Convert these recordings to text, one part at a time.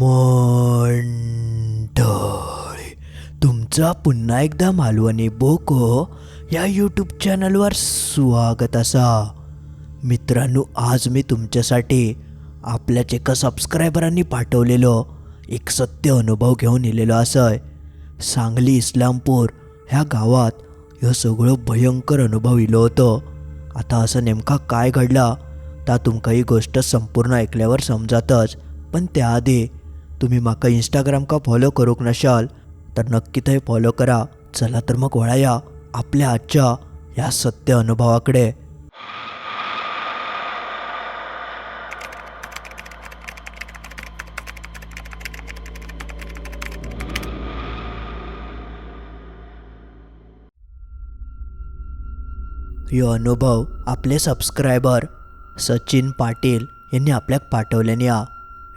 मंडळी तुमचा पुन्हा एकदा मालवणी बोको या यूट्यूब चॅनलवर स्वागत असा. मित्रांनो आज मी तुमच्यासाठी आपल्याच एका सबस्क्रायबरांनी पाठवलेलो एक सत्य अनुभव घेऊन येलेलो असं सांगली इस्लामपूर ह्या गावात ह्यो सगळं भयंकर अनुभव इलो होतो. आता असं नेमका काय घडला ता तुमका ही गोष्ट संपूर्ण ऐकल्यावर समजातच पण त्याआधी तुम्ही माका इंस्टाग्राम का फॉलो करूक नशाल तर नक्की थंय फॉलो करा. चला तर मग वळाया आपल्या आजच्या ह्या सत्य अनुभवाकडे. यो अनुभव आपले सबस्क्रायबर सचिन पाटील यांनी आपल्याक पाठवल्याने आ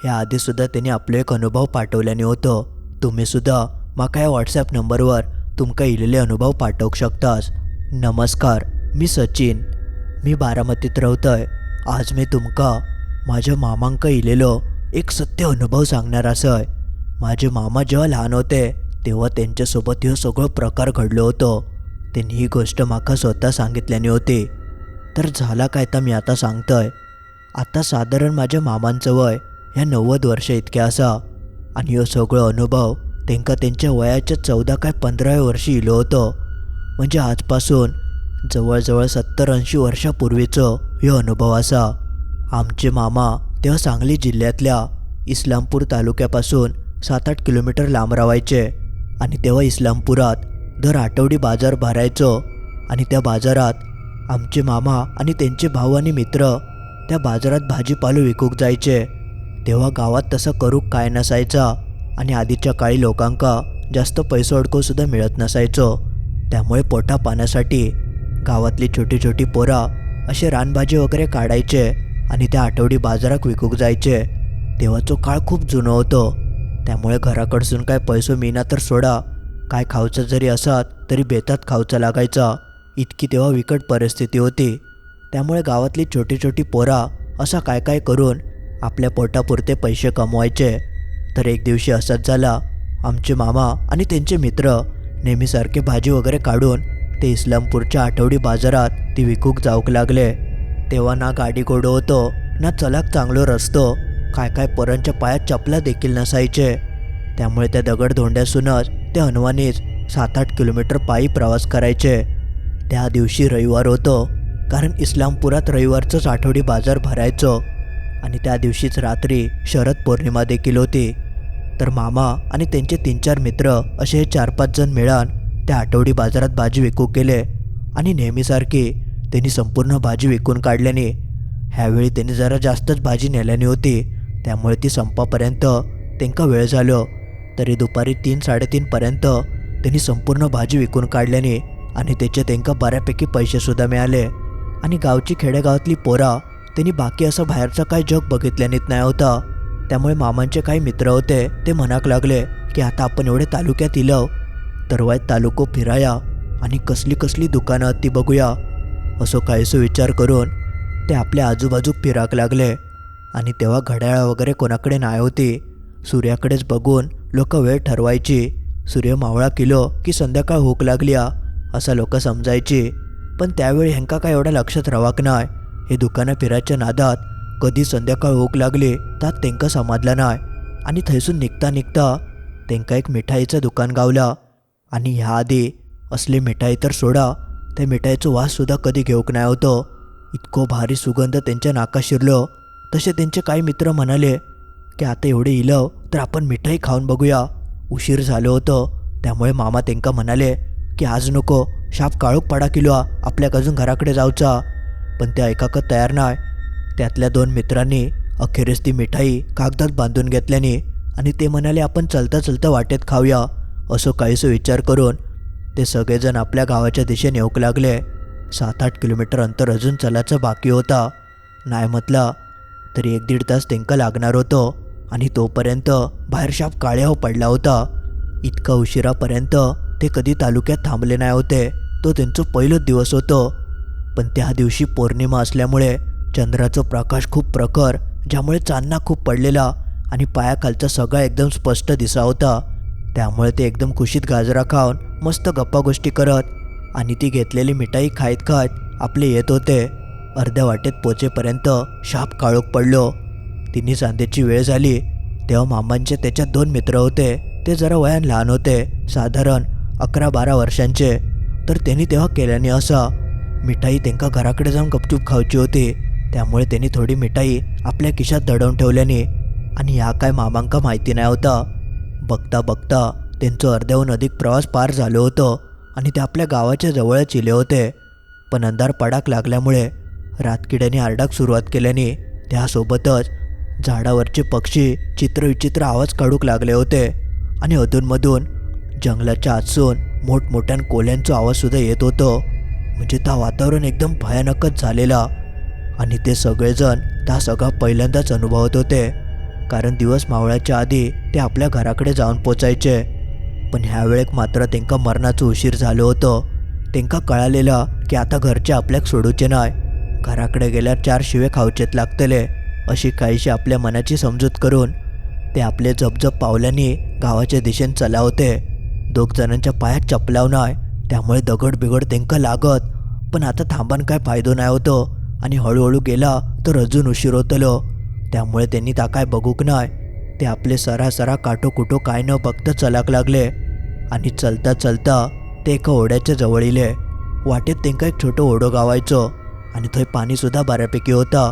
याआधीसुद्धा आधीसुद्धा त्यांनी आपलो एक अनुभव पाठवल्याने होतो. तुम्हीसुद्धा म्हाका ह्या व्हॉट्सॲप नंबरवर तुमका इलेले अनुभव पाठवू शकतास. नमस्कार मी सचिन. मी बारामतीत रावतय आज मी तुमका माझ्या मामांक इलेलो एक सत्य अनुभव सांगणार असय. माझे मामा जेव्हा लहान होते तेव्हा त्यांच्यासोबत ह्यो सगळं प्रकार घडलो होतो. त्यांनी ही गोष्ट माका स्वतः सांगितल्याने होती. तर झाला काय तर मी आता सांगतोय. आता साधारण माझ्या मामांचं वय ह्या नव्वद वर्ष इतके असा. आणि ह्यो सगळो अनुभव तेंका त्यांच्या वयाच्या चौदा काय पंधराव्या वर्षी इलो होतो. म्हणजे आजपासून जवळजवळ सत्तर ऐंशी वर्षापूर्वीचं ह्यो अनुभव असा. आमचे मामा तेव्हा सांगली जिल्ह्यातल्या इस्लामपूर तालुक्यापासून सात आठ किलोमीटर लांब रावायचे आणि तेव्हा इस्लामपुरात दर आठवडी बाजार भरायचो. आणि त्या बाजारात आमचे मामा आणि त्यांचे भाऊ आणि मित्र त्या बाजारात भाजीपालो विकूक जायचे. तेव्हा गावात तसं करूक काय नसायचा. आणि आधीच्या काळी लोकांका जास्त पैसे अडकोसुद्धा मिळत नसायचो. त्यामुळे पोटा पाण्यासाठी गावातली छोटी छोटी पोरा असे रानभाजी वगैरे काढायचे आणि त्या आठवडी बाजारात विकूक जायचे. तेव्हाचो काळ खूप जुनं होतो. त्यामुळे घराकडसून काय पैसो मिळणार तर सोडा. काय खावचं जरी असत तरी बेतात खावचं लागायचा. इतकी तेव्हा विकट परिस्थिती होती. त्यामुळे गावातली छोटी छोटी पोरा असा काय काय करून आपल्या पोटापुरते पैसे कमवायचे. तर एक दिवशी असंच झाला. आमचे मामा आणि त्यांचे मित्र नेहमीसारखे भाजी वगैरे काढून ते इस्लामपूरच्या आठवडी बाजारात ती विकूक जाऊक लागले. तेव्हा ना गाडी गोडो होतो ना चलाक चांगलो रस्तो काय काय परांच्या पायात चपला देखील नसायचे. त्यामुळे त्या दगडधोंड्यासूनच ते हनुमानीच सात आठ किलोमीटर पायी प्रवास करायचे. त्या दिवशी रविवार होतो कारण इस्लामपुरात रविवारचंच आठवडी बाजार भरायचो. आणि त्या दिवशीच रात्री शरद पौर्णिमा देखील होती. तर मामा आणि त्यांचे तीन चार मित्र असे हे चार पाच जण मिळून त्या आठवडी बाजारात भाजी विकू गेले आणि नेहमीसारखी त्यांनी संपूर्ण भाजी विकून काढल्याने ह्यावेळी त्यांनी जरा जास्तच भाजी नेल्याने होती. त्यामुळे ती संपापर्यंत त्यांका वेळ झालो. तरी दुपारी तीन साडेतीनपर्यंत त्यांनी संपूर्ण भाजी विकून काढल्याने आणि त्याचे त्यांका बऱ्यापैकी पैसेसुद्धा मिळाले. आणि गावची खेडेगावातली पोरा त्यांनी बाकी असं बाहेरचं काय जग बघितल्यानेच नाही होता. त्यामुळे मामांचे काही मित्र होते ते म्हणाक लागले की आता आपण एवढे तालुक्यात इलव तरवाय तालुको फिराया आणि कसली कसली दुकानं ती बघूया. असो काहीसो विचार करून ते आपल्या आजूबाजूक फिराक लागले. आणि तेव्हा घड्याळ वगैरे कोणाकडे नाही होती. सूर्याकडेच बघून लोक वेळ ठरवायची. सूर्य मावळा किलो की संध्याकाळ होक लागली आ असं लोक समजायची. पण त्यावेळी ह्यांका काय एवढं लक्षात रवाक नाही. हे दुकानं फिरायच्या नादात कधी संध्याकाळ ओक लागले तर तेंका समजला नाही आणि थंयसून निघता निघता तेंका एक मिठाईचं दुकान गावला. आणि ह्या आधी असली मिठाई तर सोडा त्या मिठाईचं वाससुद्धा कधी घेऊक नाही होतं. इतको भारी सुगंध त्यांच्या नाका शिरलो. तसे त्यांचे काही मित्र म्हणाले की आता एवढे इलव तर आपण मिठाई खाऊन बघूया. उशीर झालं होतं. त्यामुळे मामा तेंका म्हणाले की आज नको शाप काळूक पडा किलो आपल्या अजून घराकडे जाऊचा. पण ते ऐकाकत तयार नाही त्यातल्या दोन मित्रांनी अखेरीस ती मिठाई कागदात बांधून घेतल्याने आणि ते म्हणाले आपण चलता चलता वाटेत खाऊया असं काहीसं विचार करून ते सगळेजण आपल्या गावाच्या दिशेने येऊक लागले. सात आठ किलोमीटर अंतर अजून चलायचं बाकी होता. नाही म्हटला तरी एक दीड तास तेंका लागणार होतं आणि तोपर्यंत बाहेर शाप काळ्याव पडला होता. इतका उशिरापर्यंत ते कधी तालुक्यात थांबले नाही होते. तो त्यांचं पहिलंच दिवस होतं. पण त्या दिवशी पौर्णिमा असल्यामुळे चंद्राचं प्रकाश खूप प्रखर ज्यामुळे चांदणा खूप पडलेला आणि पायाखालचा सगळा एकदम स्पष्ट दिसा होता. त्यामुळे ते एकदम खुशीत गाजरा खाऊन मस्त गप्पा गोष्टी करत आणि ती घेतलेली मिठाई खायत खात आपले येत होते. अर्ध्या वाटेत पोचेपर्यंत शाप काळोख पडलो. तिन्ही सांध्याची वेळ झाली. तेव्हा मामांचे त्याच्यात दोन मित्र होते. ते जरा वयान लहान होते. साधारण अकरा बारा वर्षांचे. तर त्यांनी तेव्हा केल्याने असा मिठाई त्यांका घराकडे जाऊन गपचूप खावची होती. त्यामुळे त्यांनी थोडी मिठाई आपल्या खिशात दडवून ठेवल्याने आणि या काय मामांका माहिती नाही होता. बघता बघता त्यांचं अर्ध्याहून अधिक प्रवास पार झालं होतं आणि ते आपल्या गावाच्या जवळच इले होते. पण अंधार पडाक लागल्यामुळे रातकिड्याने आरडाक सुरुवात केल्याने त्यासोबतच झाडावरचे पक्षी चित्रविचित्र आवाज काढूक लागले होते आणि अधूनमधून जंगलाच्या आतसून मोठमोठ्या कोल्यांचा आवाजसुद्धा येत होतं. म्हणजे त्या वातावरण एकदम भयानकच झालेला. आणि ते सगळेजण त्या सगळा पहिल्यांदाच अनुभवत होते. कारण दिवस मावळ्याच्या आधी ते आपल्या घराकडे जाऊन पोचायचे. पण ह्यावेळेक मात्र त्यांका मरणाचं उशीर झालं होतं. त्यांका कळालेलं की आता घरचे आपल्याक सोडूचे नाय. घराकडे गेल्यावर चार शिवे खावचेत लागतले अशी काहीशी आपल्या मनाची समजूत करून ते आपले जपजप पावल्यांनी गावाच्या दिशेने चला होते. दोघ जणांच्या पायात चपलाव नाय. त्यामुळे दगड बिगड तेंका लागत. पण आता थांबान काय फायदो नाही होतो. आणि हळूहळू गेला तर अजून उशीर होतलो. त्यामुळे त्यांनी ता काय बघूक नाय. ते आपले सरासरा सरा काटो कुटो काय न बघता चलाक लागले. आणि चलता चलता ते एका ओढ्याच्या जवळ इले. वाटेत तेंका एक छोटं ओढो गावायचो. आणि थंय पाणीसुद्धा बऱ्यापैकी होता.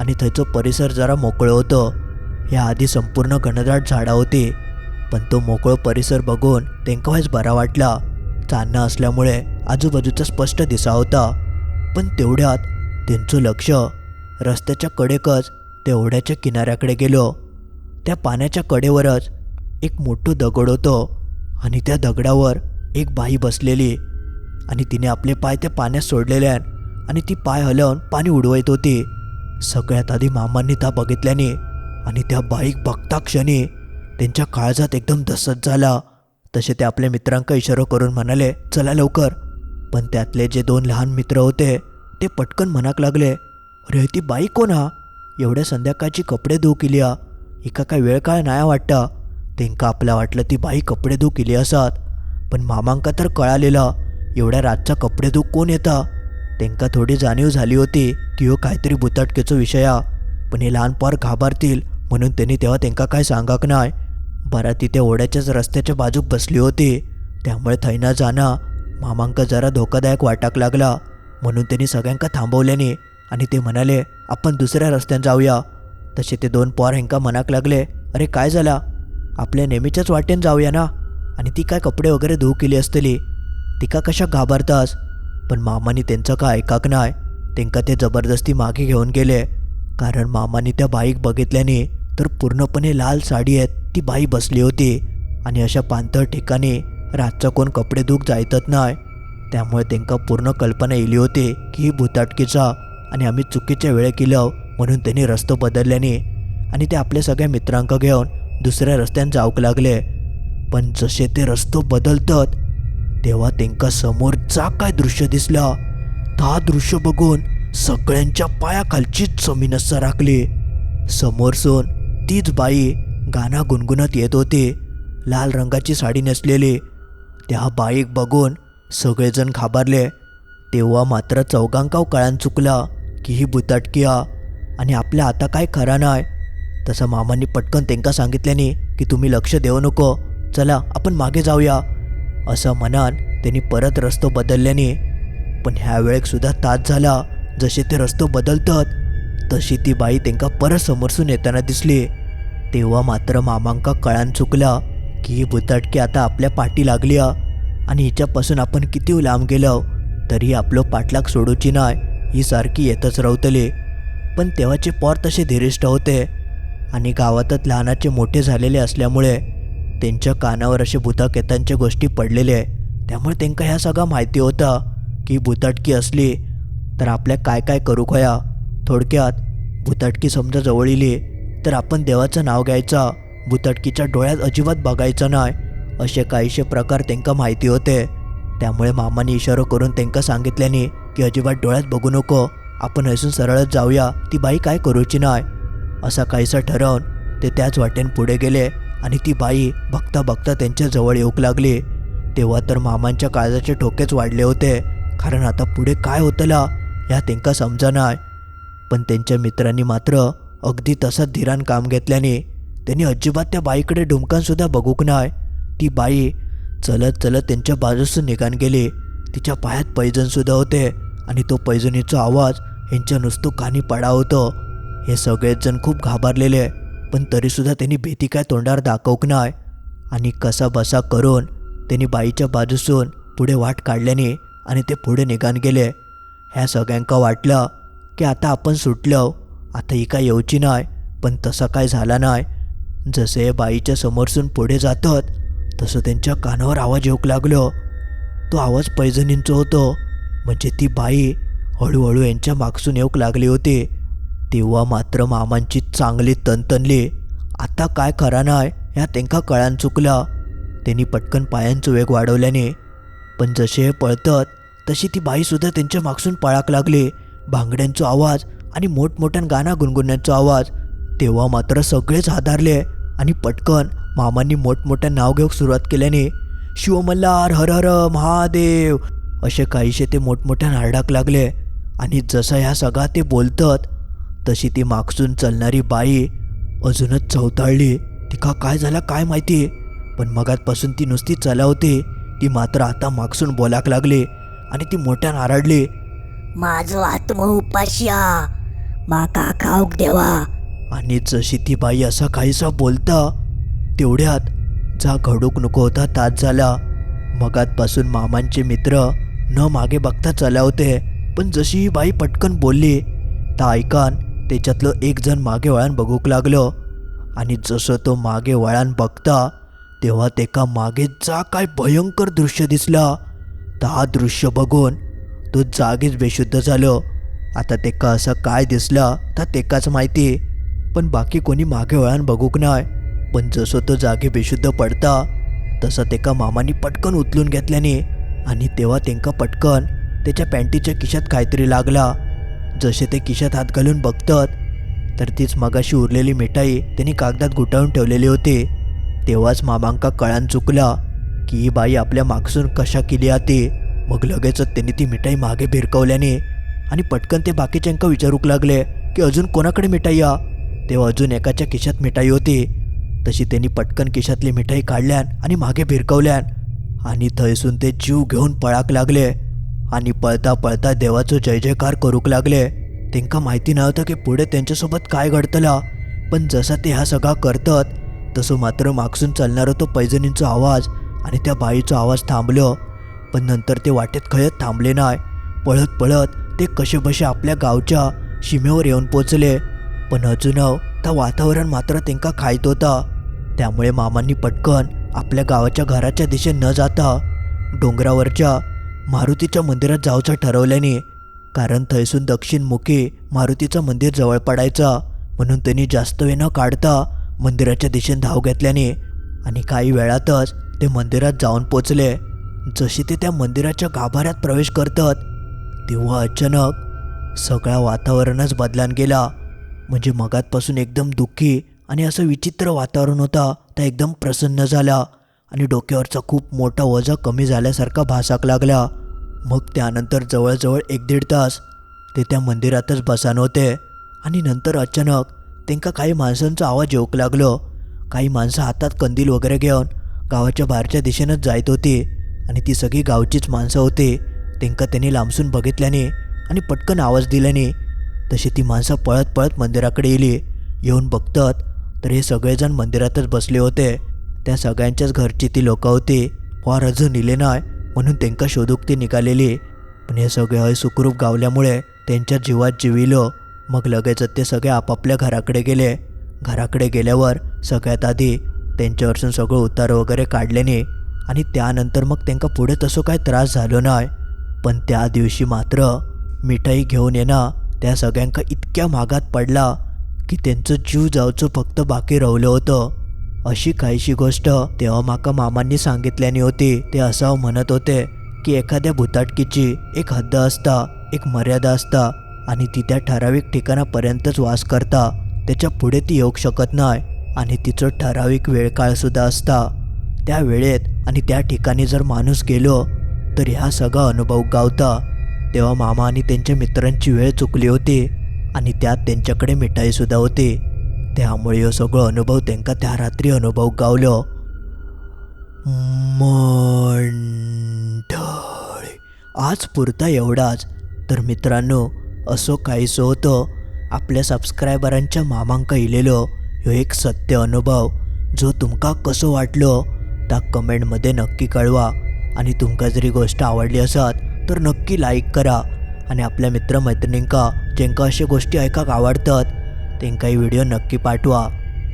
आणि थंयचो परिसर जरा मोकळं होतं. ह्या आधी संपूर्ण घनदाट झाडा होती. पण तो मोकळो परिसर बघून तेंका वायच बरा वाटला. चांदणं असल्यामुळे आजूबाजूचा स्पष्ट दिसा होता. पण तेवढ्यात त्यांचं लक्ष रस्त्याच्या कडेकच ते ओढ्याच्या किनाऱ्याकडे गेलो. त्या पाण्याच्या कडेवरच एक मोठं दगड होतं आणि त्या दगडावर एक बाई बसलेली आणि तिने आपले पाय त्या पाण्यात सोडलेले आणि ती पाय हलवून पाणी उडवत होती. सगळ्यात आधी मामांनी त्या बघितल्याने आणि त्या बाईक बघता क्षणी त्यांच्या काळजात एकदम दसत झाला. तसे ते आपल्या मित्रांका इशारा करून म्हणाले चला लवकर. पण त्यातले जे दोन लहान मित्र होते ते पटकन म्हणाक लागले अरे ती बाई कोण हा? एवढ्या संध्याकाळची कपडे धू केली हा एका काय वेळ काळ नाही वाटता. तेंका आपल्या वाटलं ती बाई कपडे धू केली असत. पण मामांका तर कळालेलं एवढ्या रातचा कपडे धू कोण येता? तेंका थोडी जाणीव झाली होती की हो काहीतरी बुताटकेचो विषय हा. पण हे लहान पार घाबरतील म्हणून त्यांनी तेव्हा तेंका काय सांगाक नाय. बरं तिथे ओढ्याच्याच रस्त्याच्या बाजूक बसली होती. त्यामुळे थैना जाणं मामांका जरा धोकादायक वाटाक लागला. म्हणून त्यांनी सगळ्यांका थांबवल्याने आणि ते म्हणाले आपण दुसऱ्या रस्त्यानं जाऊया. तसे ते दोन पोर हेंका मनाक लागले अरे काय झाला? आपल्या नेहमीच्याच वाटेन जाऊया ना? आणि ती काय कपडे वगैरे धू केली असतली? तिका कशा घाबरतास? पण मामाने त्यांचं का ऐकाक नाय त्यांका ते जबरदस्ती मागे घेऊन गेले. कारण मामाने त्या बाईक बघितल्याने तर पूर्णपणे लाल साडी आहेत ती बाई बसली होती. आणि अशा पांथळ ठिकाणी रातचा कोण कपडे धूक जायतच नाही. त्यामुळे त्यांका पूर्ण कल्पना येली होती की ही भूताटकीचा आणि आम्ही चुकीच्या वेळे केलं म्हणून त्यांनी रस्तो बदलल्याने आणि ते आपल्या सगळ्या मित्रांक घेऊन दुसऱ्या रस्त्यानं जाऊक लागले. पण जसे ते रस्तो बदलतात तेव्हा त्यांका समोरचा काय दृश्य दिसला? ता दृश्य बघून सगळ्यांच्या पायाखालचीच जमीन राखली समोरसून तीच बाई गाणं गुणगुणत येत होते. लाल रंगाची साडी नेसलेली. त्या बाईक बघून सगळेजण घाबरले. तेव्हा मात्र चौगांकाव कळान चुकला की ही बुतटकिया. आणि आपल्या आता काय खरा नाही. तसं मामांनी पटकन त्यांका सांगितल्याने की तुम्ही लक्ष देऊ नको. चला आपण मागे जाऊया. असं म्हणान त्यांनी परत रस्तो बदलल्याने. पण ह्या वेळेक सुद्धा तास झाला. जसे ते रस्तो बदलतात तशी ती बाई त्यांका परत समोरसून येताना दिसली. तेव्हा मात्र मामांका कळान चुकला की ही भुताटकी आता आपल्या पाठी लागली हा आणि हिच्यापासून आपण किती लांब गेलो तरी आपलं पाठलाग सोडूची नाय ही सारखी येतच रवतली. पण तेव्हाचे पोर तसे धीरिष्ट होते. आणि गावातच लहानाचे मोठे झालेले असल्यामुळे त्यांच्या कानावर असे भूताकेतांच्या गोष्टी पडलेले. त्यामुळे त्यांना ह्या सगळं माहिती होतं की भुताटकी असली तर आपल्या काय काय करू खया. थोडक्यात भुताटकी समजा जवळ इली तर आपण देवाचं नाव घ्यायचं भुतटकीच्या डोळ्यात अजिबात बघायचं नाही असे काहीशे प्रकार त्यांना माहिती होते. त्यामुळे मामाने इशारो करून त्यांना सांगितल्याने की अजिबात डोळ्यात बघू नको आपण हसून सरळच जाऊया ती बाई काय करूची नाही. असा काहीसा ठरवून ते त्याच वाटेन पुढे गेले आणि ती बाई बघता बघता त्यांच्या जवळ येऊक लागली. तेव्हा तर मामांच्या काळजाचे ठोकेच वाढले होते कारण आता पुढे काय होतला ह्या तेंका समजा नाही. पण त्यांच्या मित्रांनी मात्र अगदी तसंच धीरान काम घेतल्याने त्यांनी अजिबात त्या बाईकडे डुमकानसुद्धा बघूक नाय ती बाई चलत चलत त्यांच्या बाजूसून निघान गेली. तिच्या पायात पैजनसुद्धा होते आणि तो पैजणीचा आवाज यांच्या नुसतं कानी पडा होतं. हे सगळेच जण खूप घाबरलेले पण तरीसुद्धा त्यांनी भीती काय तोंडावर दाखवक नाय आणि कसा बसा करून त्यांनी बाईच्या बाजूसून पुढे वाट काढल्याने आणि ते पुढे निघान गेले. ह्या सगळ्यांका वाटलं की आता आपण सुटलो. आता ही काय येऊची नाही पण तसं काय झाला नाही. जसे बाईच्या समोरसून पुढे जातात तसं त्यांच्या कानावर आवाज येऊक लागलो. तो आवाज पैजणींचा होतो. म्हणजे ती बाई हळूहळू यांच्या मागसून येऊक लागली होती. तेव्हा मात्र मामांची चांगली तनतनली आता काय खरा नाही ह्या त्यांका कळान चुकला. त्यांनी पटकन पायांचा वेग वाढवल्याने. पण जसे हे पळतात तशी ती बाईसुद्धा त्यांच्या मागसून पळाक लागली. भांगड्यांचा आवाज आणि मोठमोठ्यान गाणं गुणगुणण्याचा आवाज तेव्हा मात्र सगळेच हादारले. आणि पटकन मामांनी मोठमोठ्या नाव घेऊक सुरुवात केल्याने शिवमल्हार हर हर महादेव असे काहीसे ते मोठमोठ्या नारडाक लागले. आणि जसं ह्या सगळा ते बोलतात तशी ती मागसून चालणारी बाई अजूनच चौताळली तिका काय झालं काय माहिती? पण मगातपासून ती नुसती चलावते. ती मात्र आता मागसून बोलाक लागली आणि ती मोठ्या नारडली. माझं आत्म उपाश्या माका खाऊक देवा. आणि जशी ती बाई असा काहीसा बोलता तेवढ्यात जा घडूक नको होता तास झाला. मगातपासून मामांचे मित्र न मागे बघता चलावते पण जशी ही बाई पटकन बोलली ता ऐकान त्याच्यातलं एक जण मागे वळण बघूक लागलं. आणि जसं तो मागे वळण बघता तेव्हा तेका मागे जा काय भयंकर दृश्य दिसला. तर हा दृश्य बघून तो जागीच बेशुद्ध झालं. आता तेका असं काय दिसला तर तेकाच माहिती. पण बाकी कोणी मागे वळान बघूक नाय. पण जसं तो जागे बेशुद्ध पडता तसं तेका मामानी पटकन उचलून घेतल्याने. आणि तेव्हा तेंका पटकन त्याच्या पॅन्टीच्या खिशात काहीतरी लागला. जसे ते खिशात हात घालून बघतात तर तीच मगाशी उरलेली मिठाई त्यांनी कागदात गुटाळून ठेवलेली होती. तेव्हाच मामांका कळान चुकला की ही बाई आपल्या मागसून कशा केली आते. मग लगेचच त्यांनी ती मिठाई मागे भिरकवल्याने आणि पटकन ते बाकीच्यांका विचारूक लागले की अजून कोणाकडे मिठाई आ तेव्हा अजून एकाच्या खिशात मिठाई होती. तशी त्यांनी पटकन खिशातली मिठाई काढल्यान आणि मागे भिरकवल्यान आणि थंयसून ते जीव घेऊन पळाक लागले आणि पळता पळता देवाचो जय जयकार करूक लागले. तेंका माहिती नव्हतं की पुढे त्यांच्यासोबत काय घडतला पण जसा ते ह्या सगळा करतात तसं मात्र मागसून चालणारा तो पैजणींचा आवाज आणि त्या बाईचा आवाज थांबलो. पण नंतर ते वाटेत खळत थांबले नाही पळत पळत ते कसे बसे आपल्या गावच्या सीमेवर येऊन पोचले. पण अजून त्या वातावरण मात्र तेंका खायत होता. त्यामुळे मामांनी पटकन आपल्या गावाच्या घराच्या दिशेन न जाता डोंगरावरच्या मारुतीच्या मंदिरात जावचं ठरवल्याने कारण थैसून दक्षिणमुखी मारुतीचं मंदिर जवळ पडायचा म्हणून त्यांनी जास्त वेळ न काढता मंदिराच्या दिशेने धाव घेतल्याने आणि काही वेळातच ते मंदिरात जाऊन पोचले. जसे ते त्या मंदिराच्या गाभाऱ्यात प्रवेश करतात तेव्हा अचानक सगळा वातावरणच बदलान गेला. म्हणजे मगातपासून एकदम दुःखी आणि असं विचित्र वातावरण होता त्या एकदम प्रसन्न झाला आणि डोक्यावरचा खूप मोठा वजा कमी झाल्यासारखा भासाक लागला. मग त्यानंतर जवळजवळ एक दीड तास ते त्या मंदिरातच बसान होते आणि नंतर अचानक त्यांका काही माणसांचा आवाज येऊक लागलो. काही माणसं हातात कंदील वगैरे घेऊन गावाच्या बाहेरच्या दिशेनंच जायत होती आणि ती सगळी गावचीच माणसं होती. त्यांका त्यांनी लांबसून बघितल्याने आणि पटकन आवाज दिल्याने तशी ती माणसं पळत पळत मंदिराकडे येली. येऊन बघतात तर हे सगळेजण मंदिरातच बसले होते. त्या सगळ्यांच्याच घरची ती लोकं होती. फार अजून इले नाही म्हणून त्यांका शोधूक ती निघालेली. पण हे सगळे हय सुखरूप गावल्यामुळे त्यांच्या जीवात जिविलो. मग लगेचच ते सगळे आपापल्या घराकडे गेले. घराकडे गेल्यावर सगळ्यात आधी त्यांच्यावरसून सगळं उतार वगैरे काढल्याने आणि त्यानंतर मग त्यांका पुढे तसं काय त्रास झालो नाही पण त्या दिवशी मात्र मिठाई घेऊन येणं त्या सगळ्यांका इतक्या मागात पडला की त्यांचं जीव जावचं फक्त बाकी राहिलं होतं. अशी काहीशी गोष्ट तेव्हा माका मामांनी सांगितल्याने होती. ते असं म्हणत होते की एखाद्या भुताटकीची एक हद्द असता एक मर्यादा असता आणि ती त्या ठराविक ठिकाणापर्यंतच वास करता. त्याच्या पुढे ती येऊ शकत नाही आणि तिचं ठराविक वेळकाळसुद्धा असता. त्या वेळेत आणि त्या ठिकाणी जर माणूस गेलो तर ह्या सगळा अनुभव गावता तेव्हा मामा आणि त्यांच्या मित्रांची वेळ चुकली होती आणि त्यात त्यांच्याकडे मिठाईसुद्धा होती. त्यामुळे हो सगळो अनुभव त्यांका त्या रात्री अनुभव गावलो. मंडळ आज पुरता एवढाच. तर मित्रांनो असो काहीसो होतं. आपल्या सबस्क्रायबरांच्या मामांक इलेलो ह्यो एक सत्य अनुभव. जो तुमका कसो वाटलो त्या कमेंटमध्ये नक्की कळवा. आणि तुमका जरी गोष्ट आवडली असत तर नक्की लाईक करा. आणि आपल्या मित्रमैत्रिणींका ज्यांका अशा गोष्टी ऐकाक आवडतात त्यांका ही व्हिडिओ नक्की पाठवा.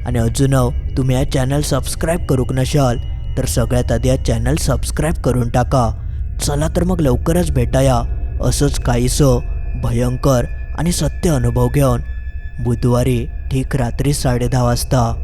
आणि अजून तुम्ही या चॅनल सबस्क्राईब करूक नशाल तर सगळ्यात आधी या चॅनल सबस्क्राईब करून टाका. चला तर मग लवकरच भेटाया. असंच काहीसं भयंकर आणि सत्य अनुभव घेऊन. बुधवारी ठीक रात्री साडेदहा वाजता.